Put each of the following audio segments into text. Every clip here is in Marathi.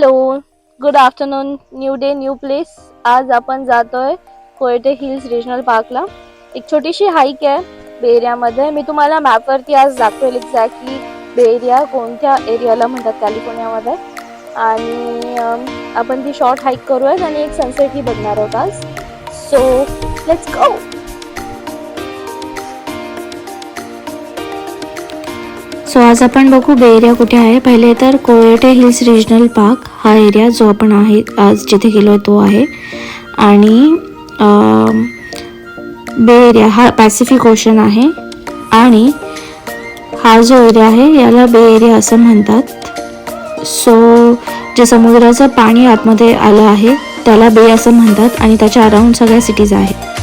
Hello good afternoon new day new place. आज आपण जातोय कोयटे हिल्स रिजनल पार्कला. एक छोटीशी हाईक आहे बेरियामध्ये. मी तुम्हाला मॅपवरती आज दाखवेल एक्झॅक्टली बेरिया कोणत्या एरियाला म्हणतात कॅलिफोर्नियामध्ये आणि आपण ती शॉर्ट हाईक करूयात आणि एक सनसेटही बघणार आहोत आज. सो लेट्स गो सो आज आपण बघू बे एरिया कुठे आहे. पहिले तर कोयटे हिल्स रिजनल पार्क हा एरिया जो आपण आहे आज जिथे गेलो तो आहे. आणि बे एरिया हा पॅसिफिक ओशन आहे. आणि हा जो एरिया आहे याला बे एरिया असं म्हणतात. सो जे समुद्राचं पाणी आतमध्ये आलं आहे त्याला बे असं म्हणतात. आणि त्याच्या अराऊंड सगळ्या सिटीज आहेत.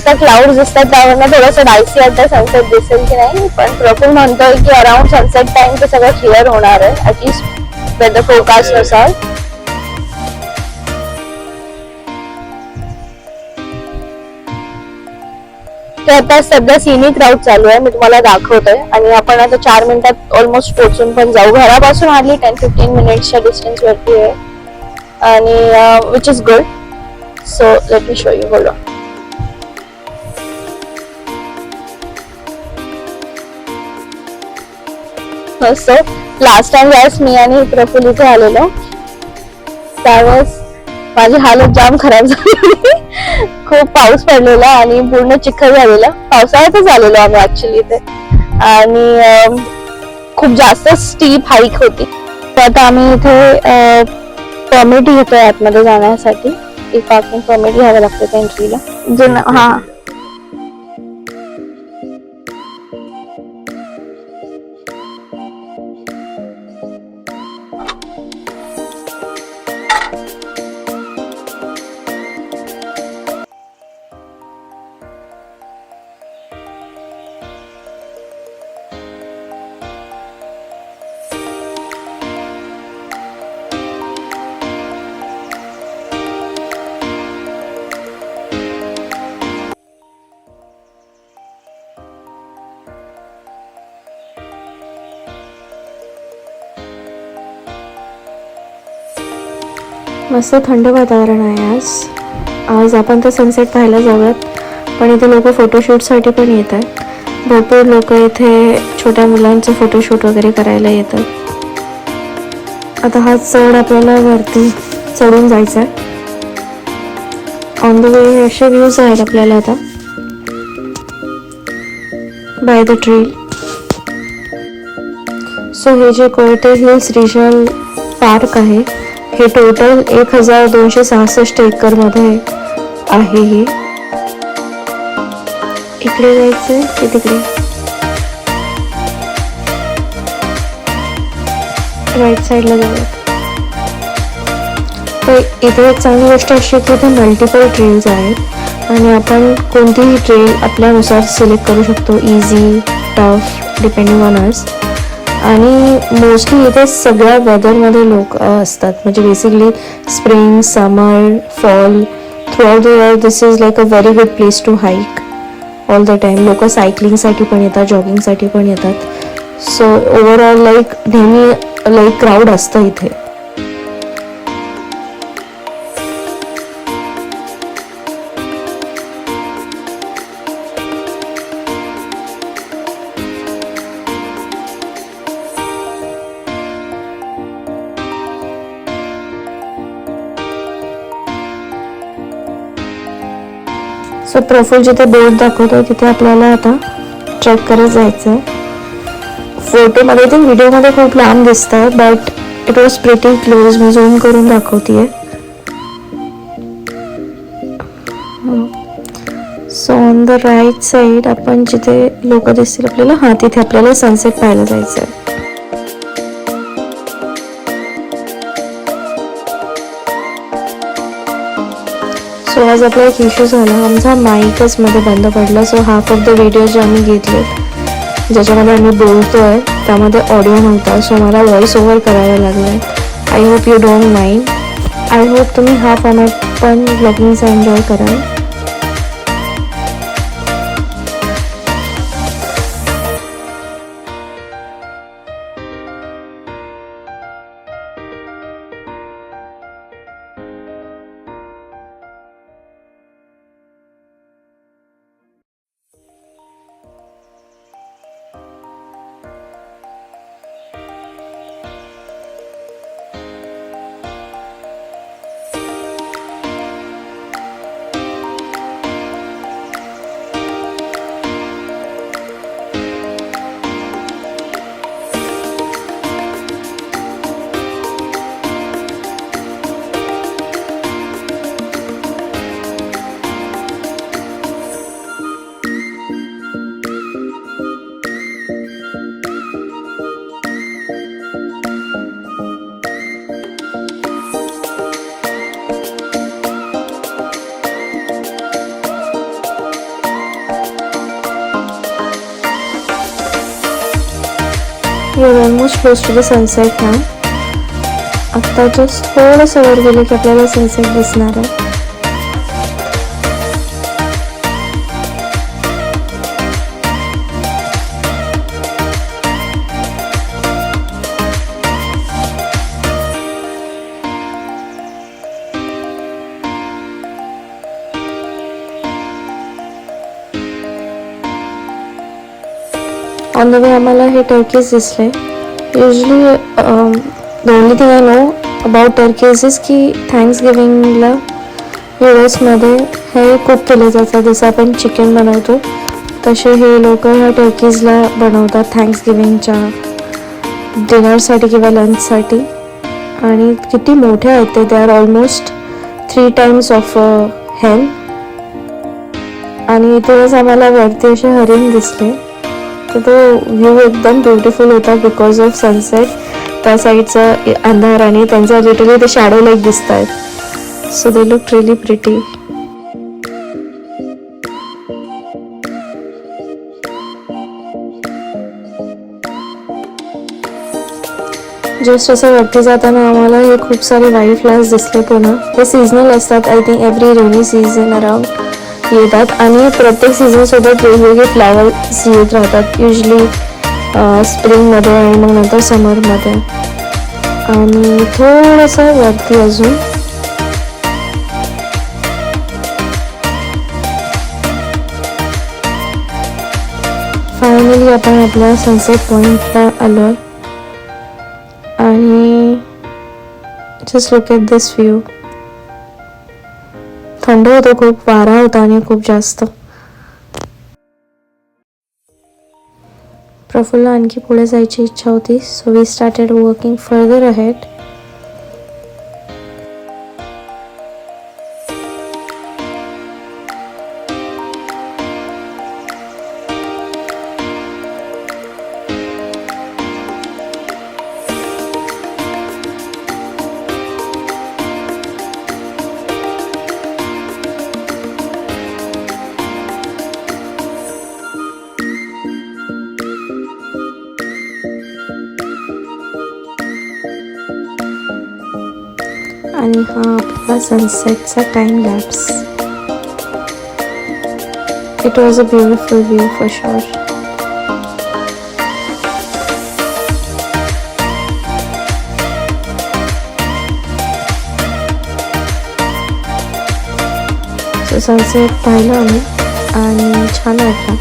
आता क्लाउड दिसतात त्यावरनं थोडंसं डायसी आता सनसेट दिसेल की नाही. पण प्रफुल म्हणतोय की अराउंड सनसेट टाइम ते सगळं क्लिअर होणार आहे. ऍटलीस्ट वेदर फोरकास्टनुसार. तर आता सध्या सिनिक राऊट चालू आहे. मी तुम्हाला दाखवतोय. आणि आपण आता चार मिनिटात ऑलमोस्ट पोहोचून पण जाऊ. घरापासून हार्डली टेन फिफ्टीन मिनिट्सच्या डिस्टन्स वरती आहे. आणि which is good so let me show you hold नसतो लास्ट टाइम वेळेस मी आणि प्रफुल इथे आलेलो. त्यावेळेस माझी हालत जाम खराब झाली. खूप पाऊस पडलेला आणि पूर्ण चिखल झालेला. पावसाळ्यातच आलेलो आम्ही ऍक्च्युली इथे. आणि खूप जास्त स्टीप हाईक होती. तर आता आम्ही इथे परमिट घेतोय आतमध्ये जाण्यासाठी. एक पार्किंग परमिट घ्यावं लागतं त्या एंट्रीला जे हा. मस्त थंड वातावरण आहे आज. आज आपण तर सनसेट पाहायला जाऊयात. पण इथे लोक फोटोशूटसाठी पण येत आहेत भरपूर लोक इथे छोट्या मुलांचं फोटोशूट वगैरे करायला येतात. आता हा चढ आपल्याला वरती चढून जायचा आहे ऑन द वे असे व्ह्यूज आहेत आपल्याला आता. बाय द ट्री सो हे जे कोयटे हिल्स रिजनल पार्क आहे हे टोटल एक हजार दोनशे सहासष्ट एकरमध्ये आहे हे. इकडे जायचं की तिकडे? राईट साईडला जाऊया. तर इथे एक चांगली गोष्ट अशी आहे की इथे मल्टिपल ट्रेन्स आहेत. आणि आपण कोणतीही ट्रेन आपल्यानुसार सिलेक्ट करू शकतो. Easy tough depending on us आणि मोस्टली इथे सगळ्या वेदरमध्ये लोक असतात. म्हणजे basically spring summer fall throughout the year this is like a very good place to hike all the time लोक सायकलिंगसाठी पण येतात जॉगिंगसाठी पण येतात. सो ओवरऑल लाईक नेहमी लाईक क्राऊड असतं इथे. सो प्रफुल जिथे बोर्ड दाखवतो तिथे आपल्याला आता ट्रेक करत जायचं आहे फोटोमध्ये ते व्हिडिओमध्ये खूप लांब दिसत आहे but it was pretty close me zoom करून दाखवते so on the right side आपण जिथे लोक दिसतील आपल्याला हा तिथे आपल्याला सनसेट पाहायला जायचं आहे आज आपला एक इश्यू झाला. आमचा माईकच मध्ये बंद पडला. So half of the video जे आम्ही घेतले ज्याच्यामध्ये आम्ही बोलतोय त्यामध्ये ऑडिओ नव्हता. सो मला व्हॉइस ओव्हर करायला लागलाय. I hope you don't mind I hope तुम्ही हा फॉर्मॅट पण ब्लॉगिंगचा एन्जॉय कराल. Your almost close to the sunset ना आत्ता जस्ट थोडंसं वर गेलं की आपल्याला सनसेट दिसणार आहे ऑन द वे आम्हाला हे टर्कीज दिसले. Usually the only thing I know about turkeys is की थँक्स गिविंगला यू एसमध्ये हे खूप केले जातात. जसं आपण चिकन बनवतो तसे हे लोक ह्या टर्कीजला बनवतात थँक्स गिविंगच्या डिनरसाठी किंवा लंचसाठी आणि किती मोठे आहेत ते they are almost three times of hell आणि इथेच आम्हाला वरती असे हरिण दिसले. तर तो व्ह्यू एकदम ब्युटिफुल होता बिकॉज ऑफ सनसेट त्या साईडचा अंधार आणि त्यांचा लिटरली ते शॅडो लाईक दिसत आहेत so they look really pretty just असं वरती जाताना आम्हाला हे खूप सारे वाईल्ड फ्लावर्स दिसले पुन्हा. हे सीझनल असतात I think every rainy season around येतात आणि प्रत्येक सीझनसोबत वेगवेगळे फ्लावर्स येत राहतात. युजली स्प्रिंगमध्ये आणि मग नंतर समरमध्ये आणि थोडंसं वरती अजून. फायनली आपण आपल्या सनसेट पॉईंटला आलो आहे. आणि just look at this view थंड होतं खूप वारा होता आणि खूप जास्त. प्रफुल्ला आणखी पुढे जायची इच्छा होती. So we started working further ahead आणि हा आपला सनसेटचा time lapse it was a beautiful view for sure sunset पाहिलं आम्ही आणि छान वाटलं.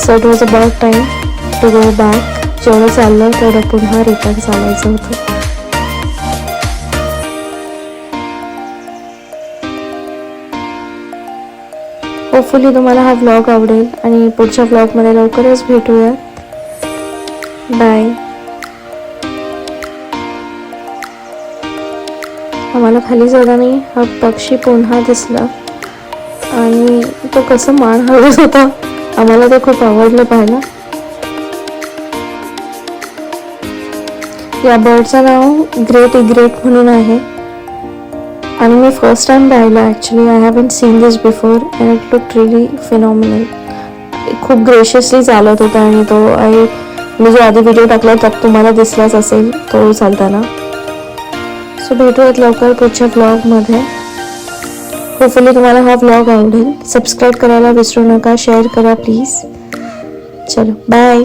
So it was about time to go back जेवढं चाललं तेवढं पुन्हा रिटर्न चालायचं होतं. होपफुली तुम्हाला हा व्लॉग आवडेल आणि पुढच्या व्लॉगमध्ये लवकरच भेटूया बाय आम्हाला खाली जाताना हा पक्षी पुन्हा दिसला. आणि तो कसं मान हलवत होता आम्हाला ते खूप आवडलं पाहायला. या बर्डचं नाव ग्रेट इग्रेट म्हणून आहे. आणि मी फर्स्ट टाईम पाहिलं actually I haven't seen this before and it look really phenomenal खूप ग्रेशियसली चालत होता आणि तो आई मी जो आधी व्हिडिओ टाकला त्यात तुम्हाला दिसलाच असेल तो चालताना. सो भेटूयात लवकर पुढच्या ब्लॉगमध्ये होपफुली तुम्हाला हा ब्लॉग आवडेल. सबस्क्राईब करायला विसरू नका शेअर करा प्लीज चलो बाय